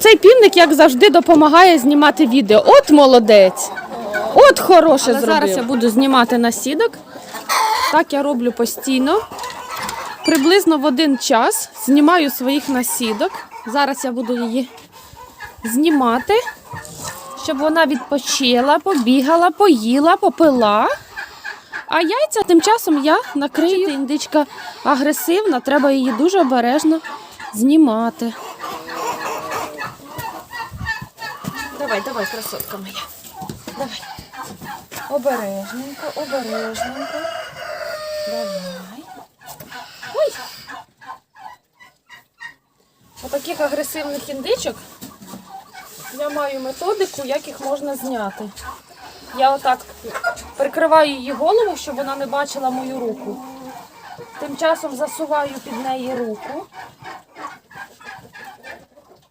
Цей півник, як завжди, допомагає знімати відео. От молодець. От хороше зробив. Зараз я буду знімати насідок. Так я роблю постійно. Приблизно в один час знімаю своїх насідок. Зараз я буду її знімати, щоб вона відпочила, побігала, поїла, попила. А яйця тим часом я накрию. Індичка агресивна, треба її дуже обережно знімати. Давай, давай, красотка моя. Давай. Обережненько, обережненько. Давай. Ой. Отаких агресивних індичок я маю методику, як їх можна зняти. Я отак прикриваю її голову, щоб вона не бачила мою руку. Тим часом засуваю під неї руку.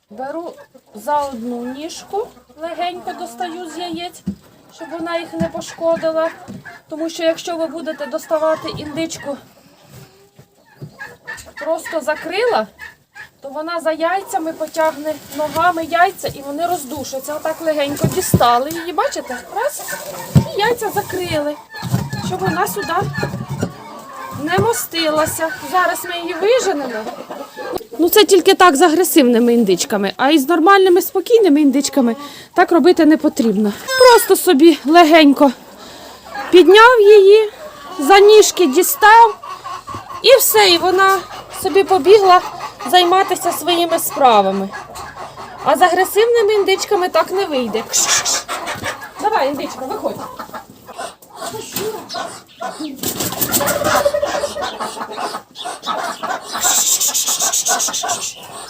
Беру за одну ніжку, легенько достаю з яєць, щоб вона їх не пошкодила. Тому що якщо ви будете доставати індичку просто закрила, то вона за яйцями потягне ногами яйця і вони роздушаться. Отак легенько дістали її, бачите? Раз, і яйця закрили, щоб вона сюди не мостилася. Зараз ми її виженемо. Ну це тільки так з агресивними індичками, а із нормальними спокійними індичками так робити не потрібно. Просто собі легенько підняв її, за ніжки дістав і все, і вона собі побігла займатися своїми справами. А з агресивними індичками так не вийде. Давай, індичка, виходь.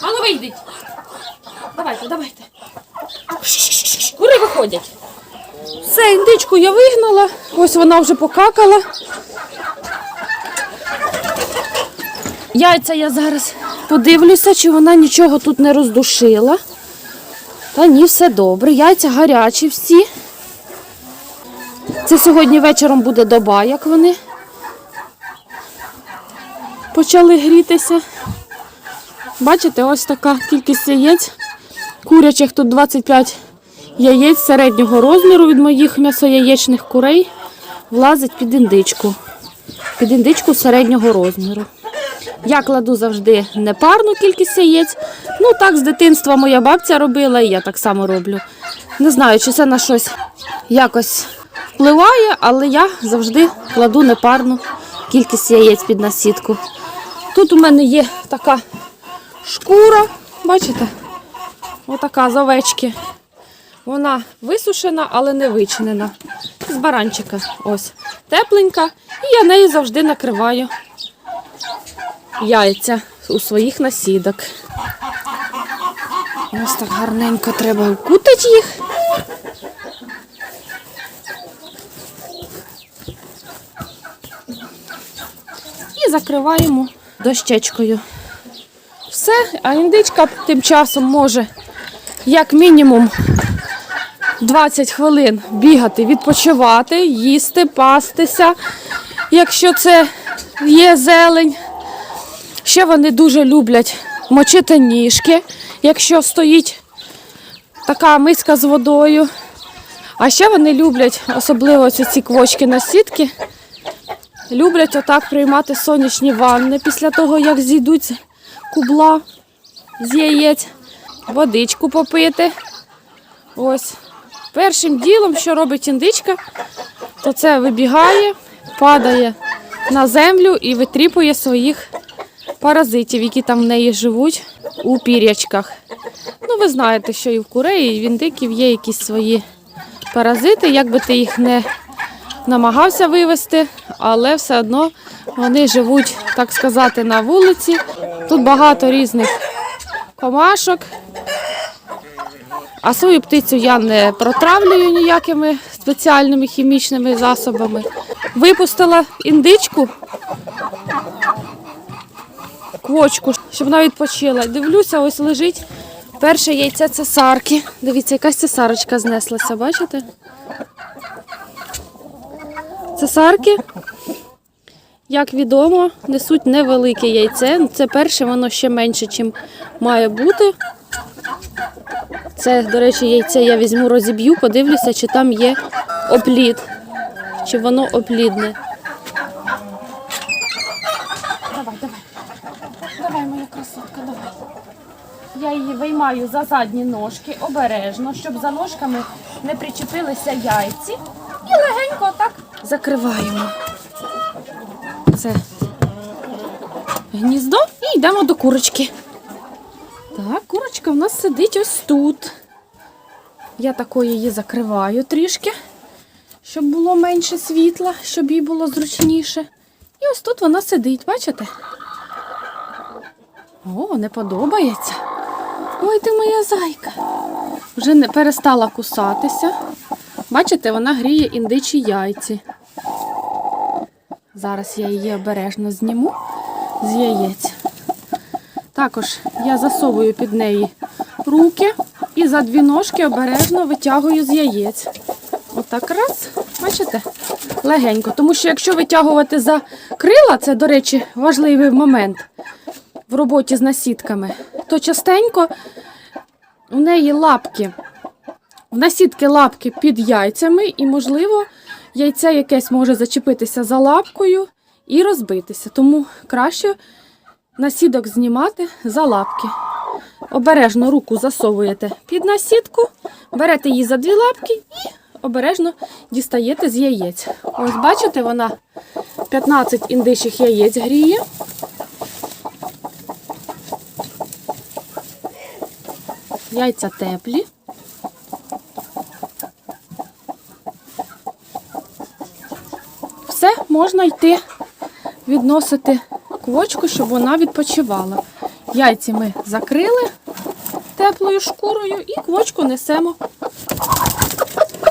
А ну вийдіть. Давайте, давайте. Кури виходять. Все, індичку я вигнала. Ось вона вже покакала. Яйця я зараз подивлюся, чи вона нічого тут не роздушила. Та ні, все добре. Яйця гарячі всі. Це сьогодні вечором буде доба, як вони почали грітися. Бачите, ось така кількість яєць. Курячих тут 25 яєць середнього розміру від моїх м'ясояєчних курей влазить під індичку. Під індичку середнього розміру. Я кладу завжди непарну кількість яєць. Ну так з дитинства моя бабця робила, і я так само роблю. Не знаю, чи це на щось якось впливає, але я завжди кладу непарну кількість яєць під насідку. Тут у мене є така шкура, бачите? Отака з овечки. Вона висушена, але не вичинена. З баранчика. Ось. Тепленька. І я нею завжди накриваю яйця у своїх насідок. Ось так гарненько треба укутати їх. І закриваємо дощечкою. Все, а індичка тим часом може як мінімум 20 хвилин бігати, відпочивати, їсти, пастися. Якщо це є зелень, ще вони дуже люблять мочити ніжки, якщо стоїть така миска з водою. А ще вони люблять, особливо ці квочки на сітки, люблять отак приймати сонячні ванни після того, як зійдуть з кубла з яєць, водичку попити. Ось. Першим ділом, що робить індичка, то це вибігає, падає на землю і витріпує своїх паразитів, які там в неї живуть у пірячках. Ну, ви знаєте, що і в курей, і в індиків є якісь свої паразити, як би ти їх не намагався вивести, але все одно вони живуть, так сказати, на вулиці. Тут багато різних комашок. А свою птицю я не протравлюю ніякими спеціальними хімічними засобами. Випустила індичку, квочку, щоб вона відпочила. Дивлюся, ось лежить перше яйце цесарки. Дивіться, якась цесарочка знеслася, бачите? Цесарки, як відомо, несуть невелике яйце. Це перше, воно ще менше, ніж має бути. Це, до речі, яйце я візьму, розіб'ю, подивлюся, чи там є оплід, чи воно оплідне. Давай, давай. Давай, моя красотка, давай. Я її виймаю за задні ножки обережно, щоб за ножками не причепилися яйці. І легенько так закриваємо. Це гніздо і йдемо до курочки. Так, курочка в нас сидить ось тут. Я тако її закриваю трішки, щоб було менше світла, щоб їй було зручніше. І ось тут вона сидить, бачите? О, не подобається. Ой, ти моя зайка. Вже не перестала кусатися. Бачите, вона гріє індичі яйці. Зараз я її обережно зніму з яєць. Також я засовую під неї руки і за дві ножки обережно витягую з яєць. Отак раз, бачите? Легенько. Тому що якщо витягувати за крила, це, до речі, важливий момент в роботі з насідками, то частенько у неї лапки, в насідки лапки під яйцями, і, можливо, яйце якесь може зачепитися за лапкою і розбитися. Тому краще насідок знімати за лапки. Обережно руку засовуєте під насідку, берете її за дві лапки і обережно дістаєте з яєць. Ось бачите, вона 15 індичих яєць гріє. Яйця теплі. Все, можна йти відносити квочку, щоб вона відпочивала. Яйці ми закрили теплою шкурою і квочку несемо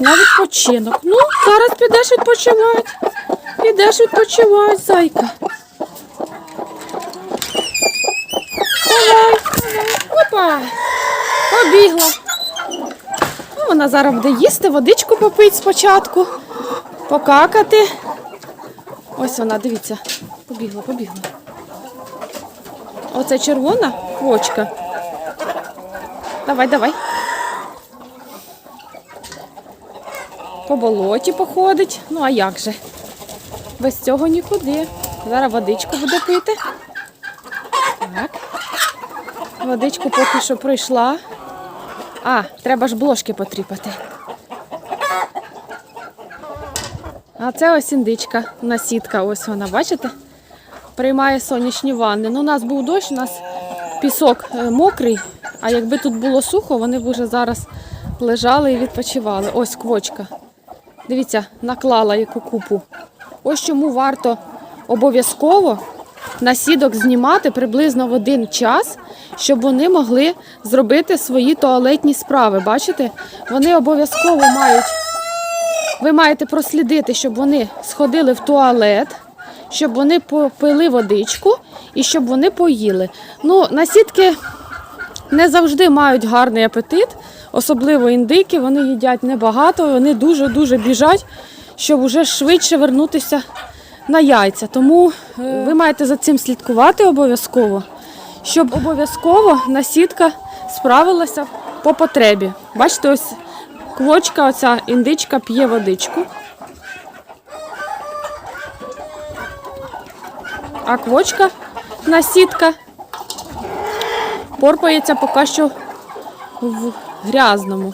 на відпочинок. Ну, зараз підеш відпочивати. Підеш відпочивати, зайка. Давай, давай. Опа! Побігла. Ну, вона зараз буде їсти, водичку попить спочатку, покакати. Ось вона, дивіться, побігла, побігла. Оце червона квочка. Давай, давай. По болоті походить. Ну, а як же? Без цього нікуди. Зараз водичку буде пити. Так. Водичку поки що пройшла. А, треба ж блошки потріпати. А це ось індичка, насідка, ось вона, бачите? Приймає сонячні ванни. Ну, у нас був дощ, у нас пісок е, мокрий, а якби тут було сухо, вони б вже зараз лежали і відпочивали. Ось квочка. Дивіться, наклала яку купу. Ось чому варто обов'язково насідок знімати приблизно в один час, щоб вони могли зробити свої туалетні справи. Бачите? Вони обов'язково мають. Ви маєте прослідити, щоб вони сходили в туалет, щоб вони попили водичку і щоб вони поїли. Ну, насідки не завжди мають гарний апетит, особливо індики, вони їдять небагато, вони дуже-дуже біжать, щоб уже швидше вернутися на яйця. Тому е, ви маєте за цим слідкувати обов'язково, щоб обов'язково насідка справилася по потребі. Бачите, ось квочка, оця індичка п'є водичку. А квочка насідка порпається поки що в грязному.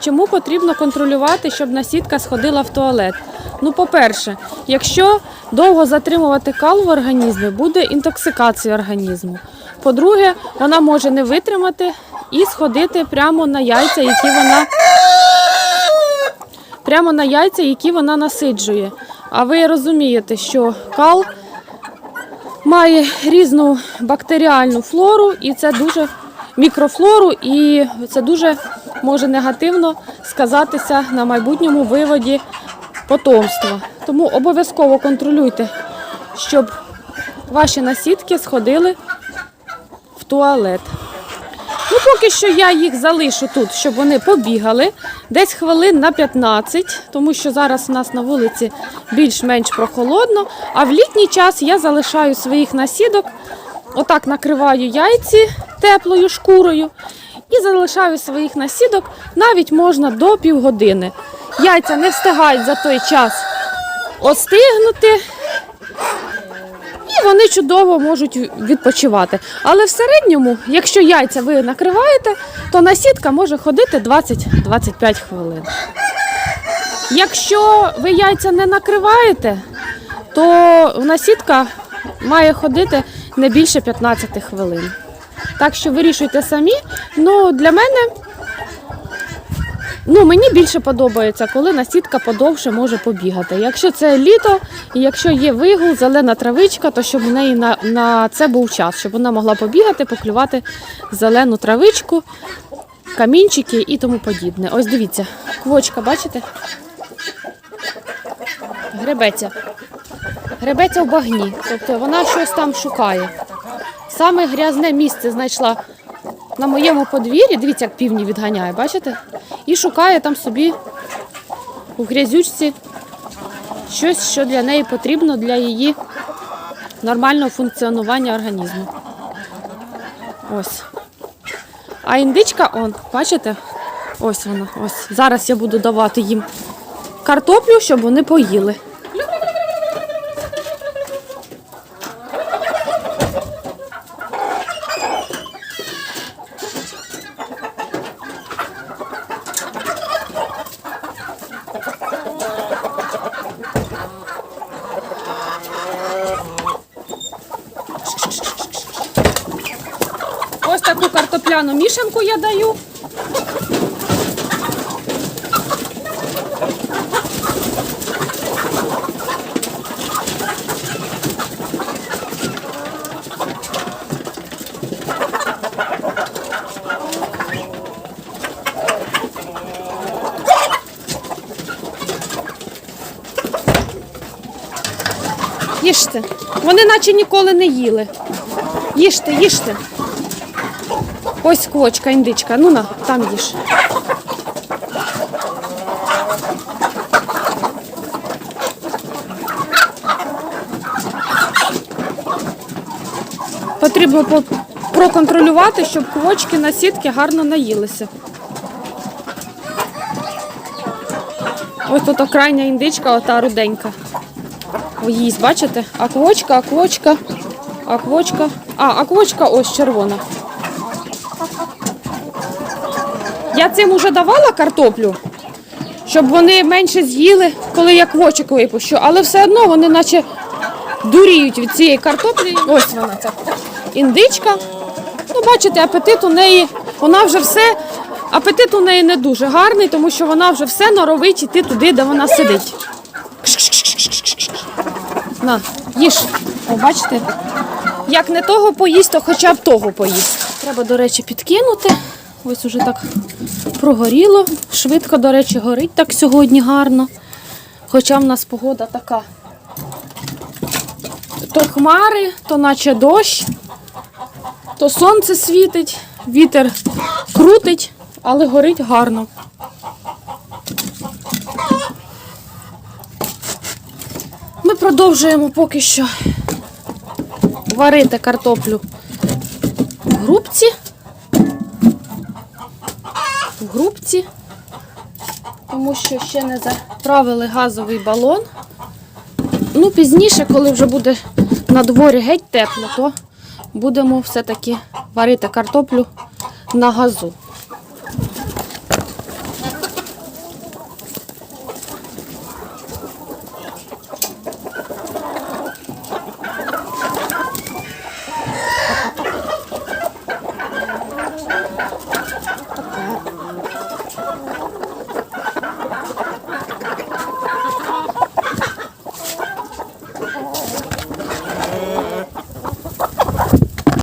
Чому потрібно контролювати, щоб насідка сходила в туалет? Ну, по-перше, якщо довго затримувати кал в організмі, буде інтоксикація організму. По-друге, вона може не витримати і сходити прямо на яйця, які вона прямо на яйця, які вона насиджує. А ви розумієте, що кал має різну бактеріальну флору, і це дуже мікрофлору, і це дуже може негативно сказатися на майбутньому виводі потомства. Тому обов'язково контролюйте, щоб ваші насідки сходили в туалет. Ну, поки що я їх залишу тут, щоб вони побігали десь хвилин на 15, тому що зараз у нас на вулиці більш-менш прохолодно. А в літній час я залишаю своїх насідок, отак накриваю яйці теплою шкурою і залишаю своїх насідок навіть можна до півгодини. Яйця не встигають за той час остигнути. І вони чудово можуть відпочивати. Але в середньому, якщо яйця ви накриваєте, то насідка може ходити 20-25 хвилин. Якщо ви яйця не накриваєте, то насідка має ходити не більше 15 хвилин. Так що вирішуйте самі. Ну, для мене ну, мені більше подобається, коли насідка подовше може побігати. Якщо це літо, і якщо є вигул, зелена травичка, то щоб в неї на, на це був час, щоб вона могла побігати, поклювати зелену травичку, камінчики і тому подібне. Ось дивіться, квочка, бачите? Гребеться. Гребеться в багні. Тобто вона щось там шукає. Саме грязне місце знайшла на моєму подвір'ї. Дивіться, як півні відганяє, бачите? І шукає там собі у грязючці щось, що для неї потрібно для її нормального функціонування організму. Ось. А індичка, он, бачите? Ось вона. Ось. Зараз я буду давати їм картоплю, щоб вони поїли. Ось таку картопляну мішанку я даю. Їжте. Вони наче ніколи не їли. Їжте, їжте. Ось квочка, індичка. Ну на, там їж. Потрібно проконтролювати, щоб квочки на сітки гарно наїлися. Ось тут крайня індичка, ота руденька. Їсть, бачите? А квочка, а квочка, а квочка. А, а квочка ось червона. Я цим уже давала картоплю, щоб вони менше з'їли, коли я квочок випущу. Але все одно вони наче дуріють від цієї картоплі. Ось вона ця індичка. Ну, бачите, апетит у неї, вона вже все, апетит у неї не дуже гарний, тому що вона вже все норовить іти туди, де вона сидить. На, їж. О, бачите? Як не того поїсть, то хоча б того поїсть. Треба, до речі, підкинути. Ось уже так прогоріло. Швидко, до речі, горить так сьогодні гарно. Хоча в нас погода така. То хмари, то наче дощ, то сонце світить, вітер крутить, але горить гарно. Ми продовжуємо поки що варити картоплю в грубці. В тому що ще не заправили газовий балон. Ну, пізніше, коли вже буде на дворі геть тепло, то будемо все-таки варити картоплю на газу.